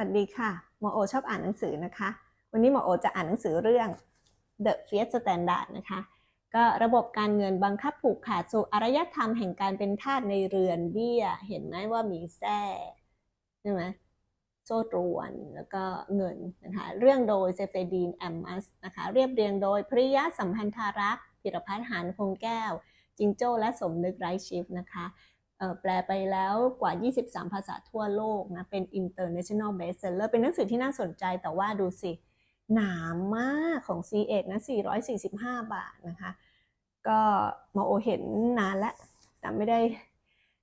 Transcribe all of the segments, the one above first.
วัสดีค่ะหมอโอชอบอ่านหนังสือนะคะ วันนี้หมอโอจะอ่านหนังสือเรื่อง The Fiat Standard นะคะ ก็ระบบการเงินบังคับผูกขาดสู่อารยธรรมแห่งการเป็นทาสในเรือนเบี้ย เห็นไหมว่ามีแท้ใช่ไหมโซ่ตรวนแล้วก็เงินนะคะ เรื่องโดยเซเฟดีนแอมมัสนะคะ เรียบเรียงโดยพริยะสัมพันธารักษ์พิรพัฒน์หานคงแก้ว จิงโจ้และสมนึกไร้ชิฟนะคะ แปลไปแล้วกว่า 23 ภาษาทั่วโลกนะ เป็น international bestseller เป็นหนังสือที่น่าสนใจแต่ว่าดูสิ หนามากของ C1 นะ 445 บาทนะคะ ก็มอโอเห็นนานแล้ว แต่ไม่ได้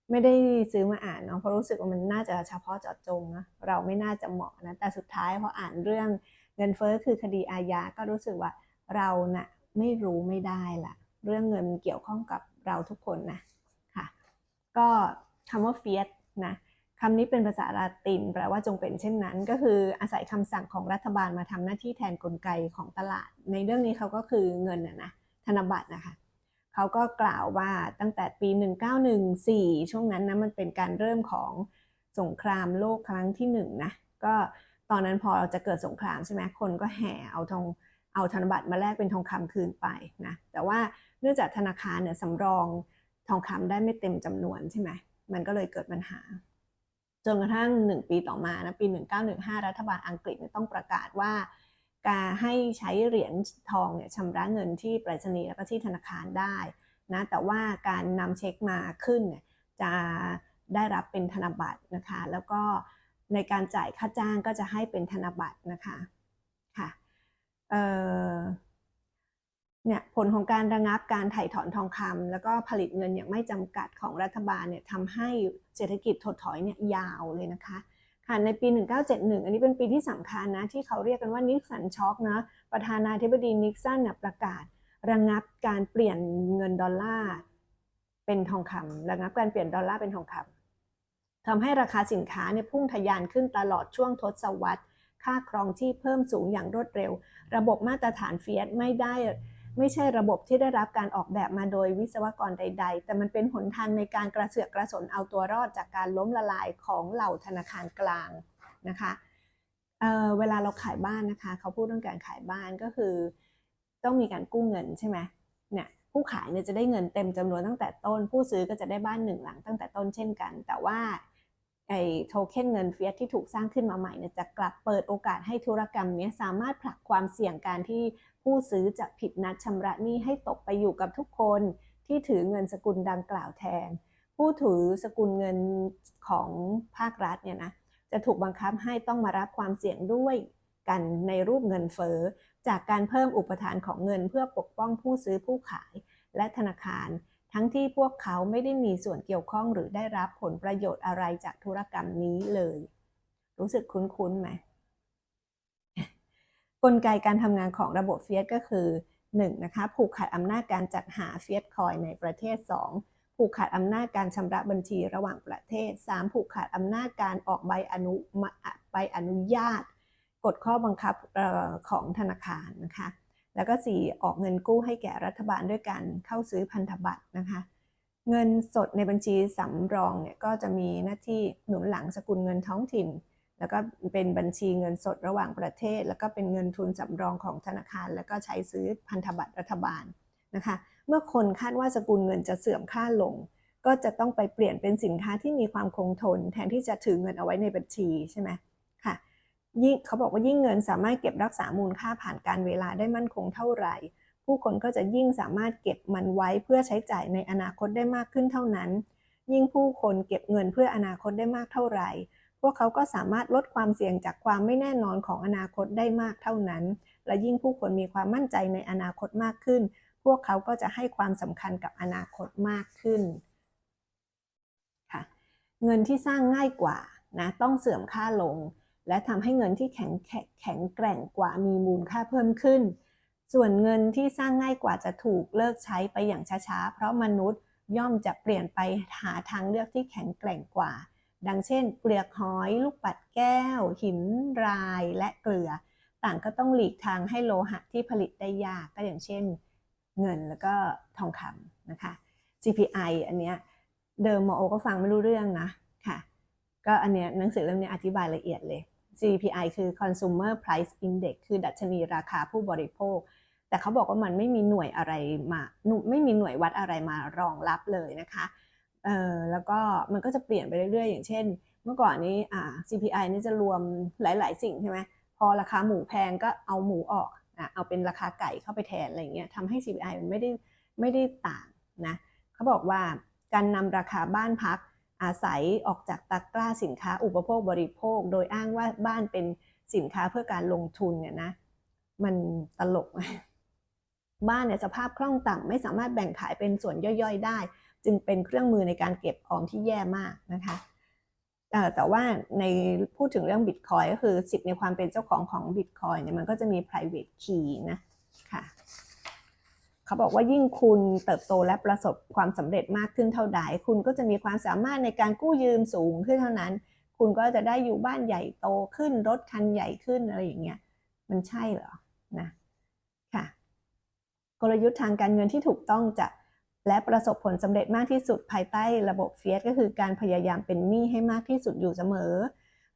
ไม่ได้ซื้อมาอ่านเนาะเพราะรู้สึกว่ามันน่าจะเฉพาะเจาะจงนะเราไม่น่าจะเหมาะนะ แต่สุดท้ายพออ่านเรื่องเงินเฟ้อคือคดีอาญาก็รู้สึกว่าเรานะ่ะไม่รู้ไม่ได้ละเรื่องเงินเกี่ยวข้องกับเราทุกคนนะ ก็คำว่า fiat นะคำนี้เป็นภาษาลาตินแปลว่าจงเป็นเช่นนั้น ก็คืออาศัยคำสั่งของรัฐบาลมาทำหน้าที่แทนกลไกของตลาด ในเรื่องนี้เขาก็คือเงินนะนะธนบัตรนะคะเขาก็กล่าวว่าตั้งแต่ปี 1914 ช่วงนั้นนะมันเป็นการเริ่มของสงครามโลกครั้งที่หนึ่งนะก็ตอนนั้นพอจะเกิดสงครามใช่ไหมคนก็แห่เอาทองเอาธนบัตรมาแลกเป็นทองคำคืนไปนะแต่ว่าเนื่องจากธนาคารเนี่ยสำรอง ทองคำได้ไม่เต็มจำนวนใช่ไหมมันก็เลยเกิดปัญหา จนกระทั่ง 1 ปีต่อมานะปี 1915 รัฐบาลอังกฤษต้องประกาศว่า การให้ใช้เหรียญทองเนี่ยชำระเงินที่ไปรษณีย์แล้วก็ที่ธนาคารได้นะแต่ว่าการนำเช็คมาขึ้นเนี่ยจะได้รับเป็นธนบัตรนะคะ แล้วก็ในการจ่ายค่าจ้างก็จะให้เป็นธนบัตรนะคะค่ะเอ่อ เนี่ยผลของการระงับการถ่ายถอนทองคำแล้วก็ผลิตเงินอย่างไม่จำกัดของรัฐบาลเนี่ยทำให้เศรษฐกิจถดถอยเนี่ยยาวเลยนะคะค่ะในปี 1971 อันนี้เป็นปีที่สำคัญนะ ที่เขาเรียกกันว่านิกสันช็อกนะประธานาธิบดีนิกสันเนี่ยประกาศระงับการเปลี่ยนเงินดอลลาร์เป็นทองคำระงับการเปลี่ยนดอลลาร์เป็นทองคำทำให้ราคาสินค้าเนี่ยพุ่งทะยานขึ้นตลอดช่วงทศวรรษ ค่าครองที่เพิ่มสูงอย่างรวดเร็ว ระบบมาตรฐานเฟียสไม่ได้ ไม่ใช่ระบบที่ได้รับการออกแบบมาโดยวิศวกรใด ๆ แต่มันเป็นหนทางในการกระเสือกกระสนเอาตัวรอดจากการล้มละลายของเหล่าธนาคารกลางนะคะเเวลาเราขายบ้านนะคะ เขาพูดเรื่องการขายบ้านก็คือ ต้องมีการกู้เงินใช่ไหมเนี่ยผู้ขายเนี่ยจะได้เงินเต็มจำนวนตั้งแต่ต้น ผู้ซื้อก็จะได้บ้านหนึ่งหลังตั้งแต่ต้นเช่นกัน แต่ว่าไอ้โทเค็นเงินเฟียสที่ถูกสร้างขึ้นมาใหม่เนี่ยจะกลับเปิดโอกาสให้ธุรกรรมนี้สามารถผลักความเสี่ยงการที่ ผู้ซื้อจะผิดนัดชำระหนี้ให้ตกไปอยู่กับทุกคนที่ถือเงินสกุลดังกล่าวแทน ผู้ถือสกุลเงินของภาครัฐเนี่ยนะจะถูกบังคับให้ต้องมารับความเสี่ยงด้วยกันในรูปเงินเฟ้อจากการเพิ่มอุปทานของเงินเพื่อปกป้องผู้ซื้อผู้ขาย และธนาคาร ทั้งที่พวกเขาไม่ได้มีส่วนเกี่ยวข้องหรือได้รับผลประโยชน์อะไรจากธุรกรรมนี้เลย รู้สึกคุ้นๆไหม ลไกการทำงานของระบบเฟียสก็คือ1นะคะผูกขาดอำนาจการจัดหาเฟียสคอยในประเทศ 2 ผูกขาดอำนาจการชำระบัญชีระหว่างประเทศ 3 ผูกขาดอำนาจการออกใบอนุใบอนุญาต กฎข้อบังคับของธนาคารนะคะ แล้วก็ 4 ออกเงินกู้ให้แก่รัฐบาลด้วยการเข้าซื้อพันธบัตรนะคะ เงินสดในบัญชีสำรองเนี่ยก็จะมีหน้าที่หนุนหลังสกุลเงินท้องถิ่น แล้วก็เป็นบัญชีเงินสดระหว่างประเทศ แล้วก็เป็นเงินทุนสำรองของธนาคาร แล้วก็ใช้ซื้อพันธบัตรรัฐบาลนะคะ เมื่อคนคาดว่าสกุลเงินจะเสื่อมค่าลง ก็จะต้องไปเปลี่ยนเป็นสินค้าที่มีความคงทน แทนที่จะถือเงินเอาไว้ในบัญชีใช่ไหมค่ะยิ่งเขาบอกว่ายิ่งเงินสามารถเก็บรักษามูลค่าผ่านการเวลาได้มั่นคงเท่าไหร่ ผู้คนก็จะยิ่งสามารถเก็บมันไว้เพื่อใช้จ่ายในอนาคตได้มากขึ้นเท่านั้น ยิ่งผู้คนเก็บเงินเพื่ออนาคตได้มากเท่าไหร่ พวกเขาก็สามารถลดความเสี่ยงจากความไม่แน่นอนของอนาคตได้มากเท่านั้น และยิ่งผู้คนมีความมั่นใจในอนาคตมากขึ้น พวกเขาก็จะให้ความสำคัญกับอนาคตมากขึ้นค่ะเงินที่สร้างง่ายกว่านะต้องเสื่อมค่าลง และทำให้เงินที่แข็งแข็งแกร่งกว่ามีมูลค่าเพิ่มขึ้น ส่วนเงินที่สร้างง่ายกว่าจะถูกเลิกใช้ไปอย่างช้าๆ เพราะมนุษย์ย่อมจะเปลี่ยนไปหาทางเลือกที่แข็งแกร่งกว่า ดังเช่น เปลือกหอย ลูกปัดแก้ว หินรายและเกลือ ต่างก็ต้องหลีกทางให้โลหะที่ผลิตได้ยากก็อย่างเช่น เงินแล้วก็ทองคำนะคะ CPI อันเนี้ยเดิมมโอก็ฟังไม่รู้เรื่องนะค่ะก็อันเนี้ยหนังสือเล่มนี้อธิบายละเอียดเลย CPI คือ Consumer Price Index คือดัชนีราคาผู้บริโภค แต่เขาบอกว่ามันไม่มีหน่วยอะไรมา ไม่มีหน่วยวัดอะไรมารองรับเลยนะคะ เออแล้วก็มันก็จะเปลี่ยนไปเรื่อยๆ อย่างเช่น เมื่อก่อนนี้อ่า CPI นี่จะรวมหลาย ๆ สิ่งใช่ไหมพอราคาหมูแพงก็เอาหมูออกอะเอาเป็นราคาไก่เข้าไปแทนอะไรเงี้ยทำให้ CPI มันไม่ได้ไม่ได้ต่างนะเขาบอกว่าการนำราคาบ้านพักอาศัยออกจากตะกร้าสินค้าอุปโภคบริโภค โดยอ้างว่าบ้านเป็นสินค้าเพื่อการลงทุนเนี่ยนะมันตลก บ้านเนี่ยสภาพคล่องต่ำไม่สามารถแบ่งขายเป็นส่วนย่อยๆได้ จึงเป็นเครื่องมือในการเก็บออมที่แย่มากนะคะเอ่อแต่ว่าในพูดถึงเรื่องบิตคอยก็คือสิทธิ์ในความเป็นเจ้าของของบิตคอยเนี่ยมันก็จะมี private key นะค่ะเขาบอกว่ายิ่งคุณเติบโตและประสบความสำเร็จมากขึ้นเท่าใด คุณก็จะมีความสามารถในการกู้ยืมสูงขึ้นเท่านั้น คุณก็จะได้อยู่บ้านใหญ่โตขึ้นรถคันใหญ่ขึ้นอะไรอย่างเงี้ยมันใช่เหรอนะค่ะกลยุทธ์ทางการเงินที่ถูกต้องจะ และประสบผลสำเร็จมากที่สุดภายใต้ระบบเฟียสก็คือการพยายามเป็นหนี้ให้มากที่สุดอยู่เสมอ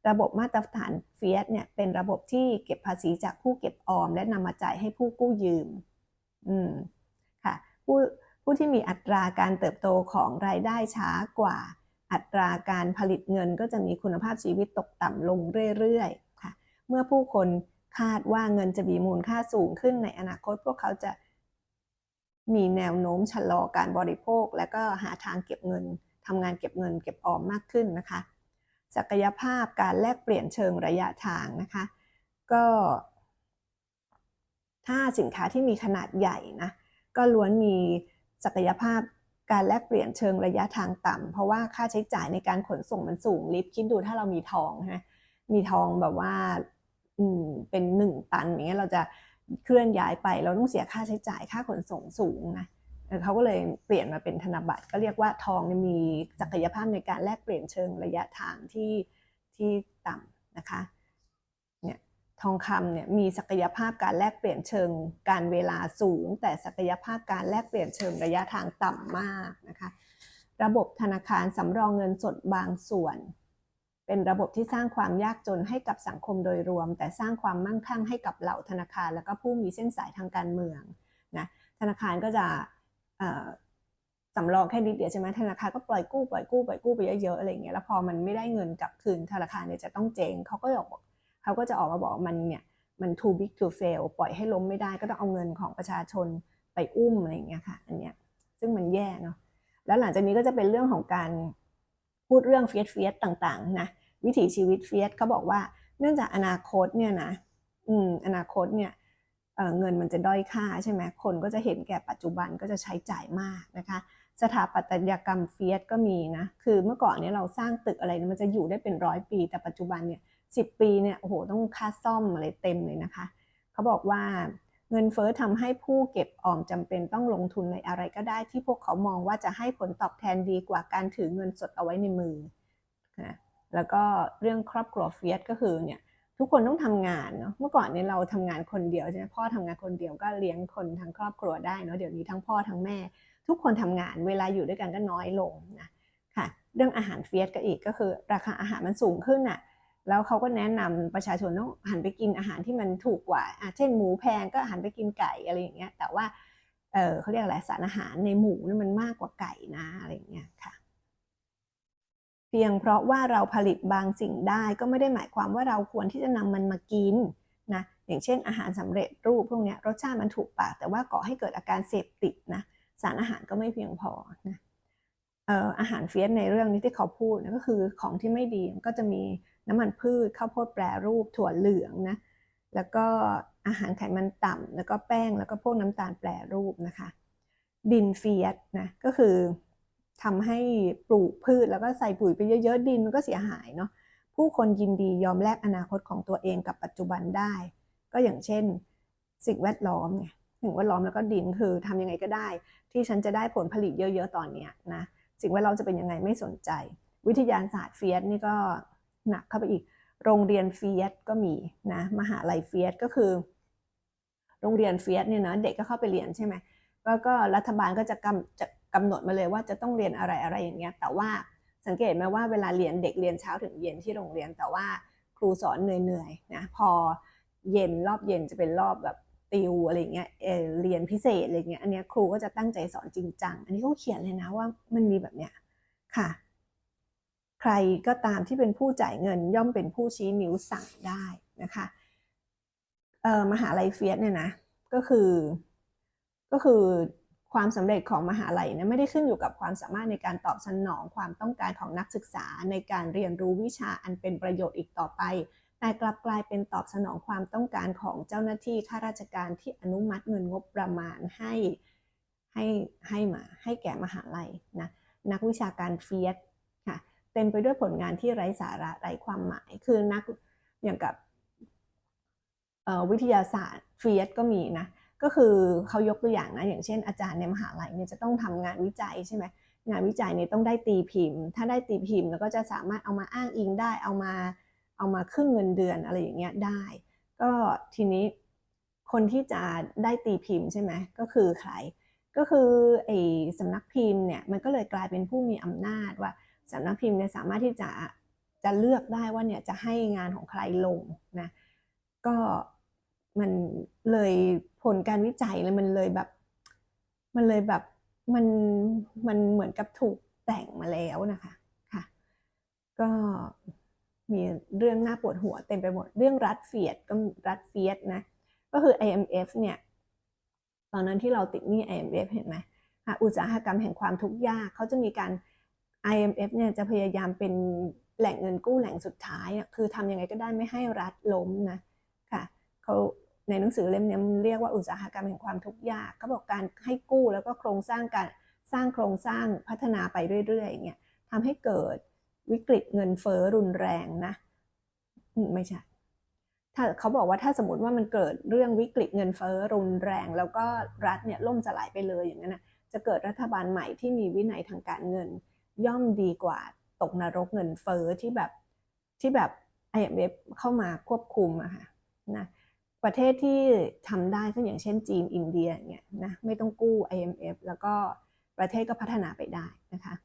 ระบบมาตรฐานเฟียสเนี่ยเป็นระบบที่เก็บภาษีจากผู้เก็บออม และนำมาจ่ายให้ผู้กู้ยืม อืมค่ะผู้ผู้ที่มีอัตราการเติบโตของรายได้ช้ากว่าอัตราการผลิตเงินก็จะมีคุณภาพชีวิตตกต่ำลงเรื่อยๆค่ะ เมื่อผู้คนคาดว่าเงินจะมีมูลค่าสูงขึ้นในอนาคตพวกเขาจะ มีแนวโน้มชะลอการบริโภค และก็หาทางเก็บเงินทำงานเก็บเงินเก็บออมมากขึ้นนะคะ ศักยภาพการแลกเปลี่ยนเชิงระยะทางนะคะ ก็ ถ้าสินค้าที่มีขนาดใหญ่นะก็ล้วนมีศักยภาพการแลกเปลี่ยนเชิงระยะทางต่ำเพราะว่าค่าใช้จ่ายในการขนส่งมันสูงลิฟคิดดูถ้าเรามีทองใช่ไหมมีทองแบบว่า อืมเป็นหนึ่งตันอย่างเงี้ยเราจะ เคลื่อนย้ายไป เราต้องเสียค่าใช้จ่ายค่าขนส่งสูงนะเขาก็เลยเปลี่ยนมาเป็นธนบัตร ก็เรียกว่าทองมีศักยภาพในการแลกเปลี่ยนเชิงระยะทางที่ที่ต่ำนะคะเนี่ยทองคำเนี่ยมีศักยภาพการแลกเปลี่ยนเชิงการเวลาสูง แต่ศักยภาพการแลกเปลี่ยนเชิงระยะทางต่ำมากนะคะ ระบบธนาคารสำรองเงินสดบางส่วน เป็นระบบที่สร้างความยากจนให้กับสังคมโดยรวม แต่สร้างความมั่งคั่งให้กับเหล่าธนาคาร แล้วก็ผู้มีเส้นสายทางการเมืองนะธนาคารก็จะสำรองแค่นิดเดียวใช่ไหมธนาคารก็ปล่อยกู้ปล่อยกู้ปล่อยกู้ไปเยอะๆอะไรเงี้ยแล้วพอมันไม่ได้เงินกลับคืนธนาคารเนี่ยจะต้องเจ๊งเขาก็บอกเขาก็จะออกมาบอกมันเนี่ยมัน too big to fail ปล่อยให้ล้มไม่ได้ก็ต้องเอาเงินของประชาชนไปอุ้มอะไรเงี้ยค่ะอันเนี้ยซึ่งมันแย่เนาะแล้วหลังจากนี้ก็จะเป็นเรื่องของการพูดเรื่องเฟียสเฟียสต่างๆนะ วิถีชีวิตเฟียสเขาบอกว่า เนื่องจากอนาคตเนี่ยนะอืมอนาคตเนี่ยเเงินมันจะด้อยค่าใช่ไหมคนก็จะเห็นแก่ปัจจุบันก็จะใช้จ่ายมากนะคะ สถาปัตยกรรมเฟียสก็มีนะ คือเมื่อก่อนเนี่ยเราสร้างตึกอะไรมันจะอยู่ได้เป็นร้อยปี แต่ปัจจุบันเนี่ยสิบปีเนี่ยโอ้โหต้องค่าซ่อมอะไรเต็มเลยนะคะ เขาบอกว่าเงินเฟ้อทำให้ผู้เก็บออมจำเป็นต้องลงทุนในอะไรก็ได้ที่พวกเขามองว่าจะให้ผลตอบแทนดีกว่าการถือเงินสดเอาไว้ในมือนะ แล้วก็เรื่องครอบครัวเฟียสก็คือเนี่ยทุกคนต้องทำงานเนาะเมื่อก่อนเนี่ยเราทำงานคนเดียวใช่ไหมพ่อทำงานคนเดียวก็เลี้ยงคนทั้งครอบครัวได้เนาะเดี๋ยวนี้ทั้งพ่อทั้งแม่ ทุกคนทำงานเวลาอยู่ด้วยกันก็น้อยลงนะค่ะ เรื่องอาหารเฟียสก็อีกก็คือ ราคาอาหารมันสูงขึ้นอะแล้วเขาก็แนะนำประชาชนต้องหันไปกินอาหารที่มันถูกกว่าอะเช่นหมูแพงก็หันไปกินไก่อะไรอย่างเงี้ยแต่ว่าเออเขาเรียกอะไรสารอาหารในหมูนี่มันมากกว่าไก่นะอะไรอย่างเงี้ยค่ะ เพียงเพราะว่าเราผลิตบางสิ่งได้ก็ไม่ได้หมายความว่าเราควรที่จะนำมันมากินนะอย่างเช่น อาหารสำเร็จรูปพวกนี้รสชาติมันถูกปาก แต่ว่าก่อให้เกิดอาการเสพติดนะสารอาหารก็ไม่เพียงพอนะเอ่ออาหารเฟียสในเรื่องนี้ที่เขาพูดนะก็คือของที่ไม่ดีก็จะมีน้ำมันพืชข้าวโพดแปรรูปถั่วเหลืองนะแล้วก็อาหารไขมันต่ำแล้วก็แป้งแล้วก็พวกน้ำตาลแปรรูปนะคะ ดินเฟียสนะก็คือ ทำให้ปลูกพืชแล้วก็ใส่ปุ๋ยไปเยอะๆดินมันก็เสียหายเนาะผู้คนยินดียอมแลกอนาคตของตัวเองกับปัจจุบันได้ ก็อย่างเช่น สิ่งแวดล้อมไงสิ่งแวดล้อมแล้วก็ดินคือทำยังไงก็ได้ ที่ฉันจะได้ผลผลิตเยอะๆตอนเนี้ยนะสิ่งแวดล้อมจะเป็นยังไงไม่สนใจ วิทยาศาสตร์เฟียสนี่ก็หนักเข้าไปอีกโรงเรียนเฟียสก็มีนะมหาลัยเฟียสก็คือ โรงเรียนเฟียสเนี่ยนะเด็กก็เข้าไปเรียนใช่ไหมแล้วก็รัฐบาลก็จะกำจะ กำหนดมาเลยว่าจะต้องเรียนอะไรอะไรอย่างเงี้ยแต่ว่าสังเกตไหมว่าเวลาเรียนเด็กเรียนเช้าถึงเย็นที่โรงเรียน แต่ว่าครูสอนเหนื่อยๆนะพอเย็นรอบเย็นจะเป็นรอบแบบติวอะไรเงี้ยเเรียนพิเศษอะไรเงี้ยอันเนี้ยครูก็จะตั้งใจสอนจริงจัง อันนี้เขาเขียนเลยนะว่ามันมีแบบเนี้ยค่ะ ใครก็ตามที่เป็นผู้จ่ายเงินย่อมเป็นผู้ชี้นิ้วสั่งได้นะคะมหาลัยเฟียสเนี่ยนะก็คือก็คือ ความสำเร็จของมหาลัยเนี่ยไม่ได้ขึ้นอยู่กับความสามารถในการตอบสนองความต้องการของนักศึกษาในการเรียนรู้วิชาอันเป็นประโยชน์อีกต่อไป แต่กลับกลายเป็นตอบสนองความต้องการของเจ้าหน้าที่ข้าราชการที่อนุมัติเงินงบประมาณให้ให้ให้มาให้แก่มหาลัยนะนักวิชาการเฟียสค่ะเต็มไปด้วยผลงานที่ไร้สาระไร้ความหมายคือนักอย่างกับวิทยาศาสตร์เฟียสก็มีนะ ก็คือเขายกตัวอย่างนะอย่างเช่นอาจารย์ในมหาลัยเนี่ยจะต้องทำงานวิจัยใช่ไหมงานวิจัยเนี่ยต้องได้ตีพิมพ์ ถ้าได้ตีพิมพ์แล้วก็จะสามารถเอามาอ้างอิงได้เอามาเอามาขึ้นเงินเดือนอะไรอย่างเงี้ยได้ ก็ทีนี้คนที่จะได้ตีพิมพ์ใช่ไหมก็คือใคร ก็คือไอ้สำนักพิมพ์เนี่ยมันก็เลยกลายเป็นผู้มีอำนาจว่าสำนักพิมพ์เนี่ยสามารถที่จะจะเลือกได้ว่าเนี่ยจะให้งานของใครลงนะก็มันเลย ผลการวิจัยเลยมันเลยแบบ มันเลยแบบมันมันเหมือนกับถูกแต่งมาแล้วนะคะค่ะ ก็มีเรื่องน่าปวดหัวเต็มไปหมดเรื่องรัฐเฟียดก็รัฐเฟียดนะก็คือ IMF เนี่ยตอนนั้นที่เราติดหนี้ IMF เห็นไหมอุตสาหกรรมแห่งความทุกข์ยากเขาจะมีการ IMF เนี่ยจะพยายามเป็นแหล่งเงินกู้แหล่งสุดท้าย คือทำยังไงก็ได้ไม่ให้รัฐล้มนะค่ะเขา ในหนังสือเล่มนี้มันเรียกว่าอุตสาหกรรมแห่งความทุกข์ยากเขาบอกการให้กู้แล้วก็โครงสร้างการสร้างโครงสร้างพัฒนาไปเรื่อยๆอย่างเงี้ยทำให้เกิดวิกฤตเงินเฟ้อรุนแรงนะไม่ใช่ถ้าเขาบอกว่าถ้าสมมติว่ามันเกิดเรื่องวิกฤตเงินเฟ้อรุนแรง แล้วก็รัฐเนี่ยล่มสลายไปเลยอย่างนั้นนะจะเกิดรัฐบาลใหม่ที่มีวินัยทางการเงิน ย่อมดีกว่าตกนรกเงินเฟ้อที่แบบที่แบบ IMF เข้ามาควบคุมอะค่ะนะ ประเทศที่ทำได้ก็อย่างเช่นจีนอินเดียเงี้ยนะไม่ต้องกู้ IMF แล้วก็ประเทศก็พัฒนาไปได้นะคะ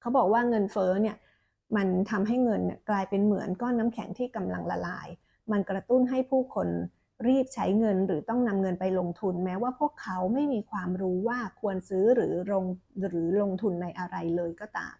เขาบอกว่าเงินเฟ้อเนี่ยมันทำให้เงินเนี่ยกลายเป็นเหมือนก้อนน้ำแข็งที่กำลังละลาย มันกระตุ้นให้ผู้คนรีบใช้เงินหรือต้องนำเงินไปลงทุน แม้ว่าพวกเขาไม่มีความรู้ว่าควรซื้อหรือลงหรือลงทุนในอะไรเลยก็ตาม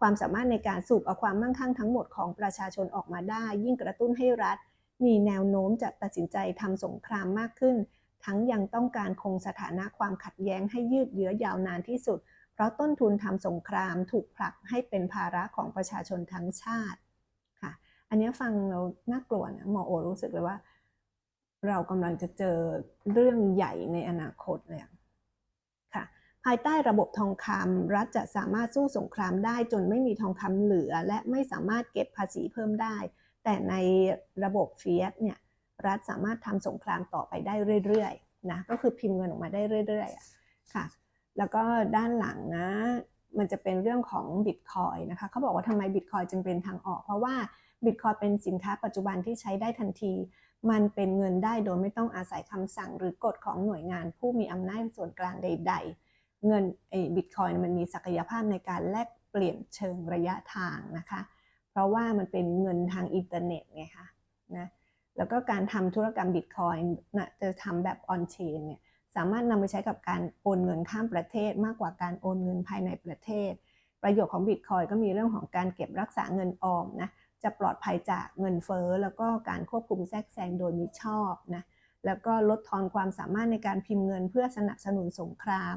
ความสามารถในการสูบเอาความมั่งคั่งทั้งหมดของประชาชนออกมาได้ ยิ่งกระตุ้นให้รัฐ มีแนวโน้มจะตัดสินใจทำสงครามมากขึ้น ทั้งยังต้องการคงสถานะความขัดแย้งให้ยืดเยื้อยาวนานที่สุด เพราะต้นทุนทำสงครามถูกผลักให้เป็นภาระของประชาชนทั้งชาติค่ะ อันนี้ฟังเราน่ากลัวนะหมอโอรู้สึกเลยว่า เรากำลังจะเจอเรื่องใหญ่ในอนาคตเลยค่ะ ภายใต้ระบบทองคำรัฐจะสามารถสู้สงครามได้จนไม่มีทองคำเหลือ และไม่สามารถเก็บภาษีเพิ่มได้ แต่ในระบบเฟียสเนี่ยรัฐสามารถทำสงครามต่อไปได้เรื่อยๆนะก็คือพิมพ์เงินออกมาได้เรื่อยๆค่ะ แล้วก็ด้านหลังนะมันจะเป็นเรื่องของบิตคอยนะคะเขาบอกว่าทำไมบิตคอยจึงเป็นทางออก เพราะว่าบิตคอยเป็นสินค้าปัจจุบันที่ใช้ได้ทันที มันเป็นเงินได้โดยไม่ต้องอาศัยคำสั่งหรือกฎของหน่วยงาน ผู้มีอำนาจส่วนกลางใด ๆ เงินไอ้บิตคอยมันมีศักยภาพในการแลกเปลี่ยนเชิงระยะทางนะคะ เพราะว่ามันเป็นเงินทางอินเทอร์เน็ตไงคะนะแล้วก็การทำธุรกรรมบิตคอยนะจะทำแบบออนเชนเนี่ยสามารถนำไปใช้กับการโอนเงินข้ามประเทศมากกว่าการโอนเงินภายในประเทศ ประโยชน์ของบิตคอยก็มีเรื่องของการเก็บรักษาเงินออมนะจะปลอดภัยจากเงินเฟ้อแล้วก็การควบคุมแทรกแซงโดยมิชอบนะแล้วก็ลดทอนความสามารถในการพิมพ์เงินเพื่อสนับสนุนสงคราม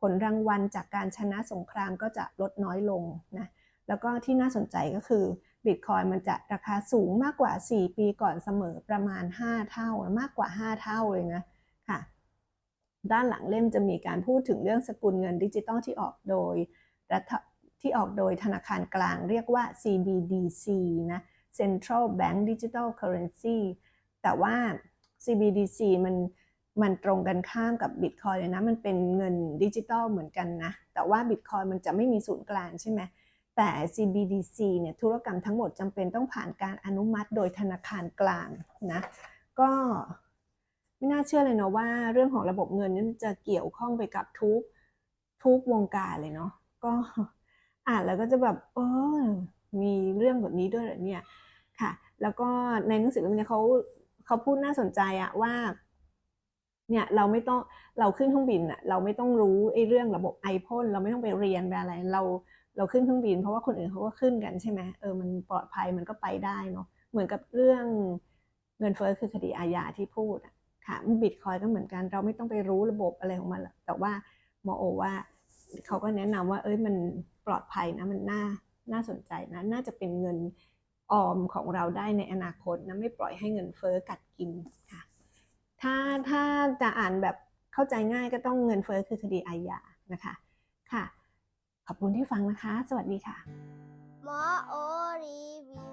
ผลรางวัลจากการชนะสงครามก็จะลดน้อยลงนะ แล้วก็ที่น่าสนใจก็คือบิตคอยมันจะราคาสูงมากกว่า 4 ปีก่อนเสมอประมาณ 5 เท่ามากกว่า 5 เท่าเลยนะค่ะด้านหลังเล่มจะมีการพูดถึงเรื่องสกุลเงินดิจิตอลที่ออกโดยรัฐที่ออกโดยธนาคารกลางเรียกว่า CBDC นะ Central Bank Digital Currency แต่ว่า CBDC มันมันตรงกันข้ามกับ Bitcoin เลยนะ มันเป็นเงินดิจิตอลเหมือนกันนะ แต่ว่า Bitcoin มันจะไม่มีศูนย์กลางใช่ไหม แต่ CBDC เนี่ยธุรกรรมทั้งหมดจำเป็นต้องผ่านการอนุมัติโดยธนาคารกลางนะก็ไม่น่าเชื่อเลยเนาะว่าเรื่องของระบบเงินนี่จะเกี่ยวข้องไปกับทุกทุกวงการเลยเนาะก็อ่านแล้วก็จะแบบเออมีเรื่องแบบนี้ด้วยเหรอเนี่ยค่ะ แล้วก็ในหนังสือเล่มนี้เขาเขาพูดน่าสนใจอะว่าเนี่ยเราไม่ต้องเราขึ้นเครื่องบินอะเราไม่ต้องรู้ไอ้เรื่องระบบไอพ่นเราไม่ต้องไปเรียนไปอะไรเรา เราขึ้นเครื่องบิน เพราะว่าคนอื่นเขาก็ขึ้นกันใช่ไหมเออมันปลอดภัยมันก็ไปได้เนาะเหมือนกับเรื่องเงินเฟ้อคือคดีอาญาที่พูดอะค่ะบิตคอยก็เหมือนกัน เราไม่ต้องไปรู้ระบบอะไรของมันหรอกแต่ว่าหมอโอว่าเขาก็แนะนำว่าเอ้ยมันปลอดภัยนะมันน่าน่าสนใจนะน่าจะเป็นเงินออมของเราได้ในอนาคตนะไม่ปล่อยให้เงินเฟ้อกัดกินค่ะถ้าถ้าจะอ่านแบบเข้าใจง่ายก็ต้องเงินเฟ้อคือคดีอาญานะคะค่ะ ขอบคุณที่ฟังนะคะ สวัสดีค่ะมอโอรีวิว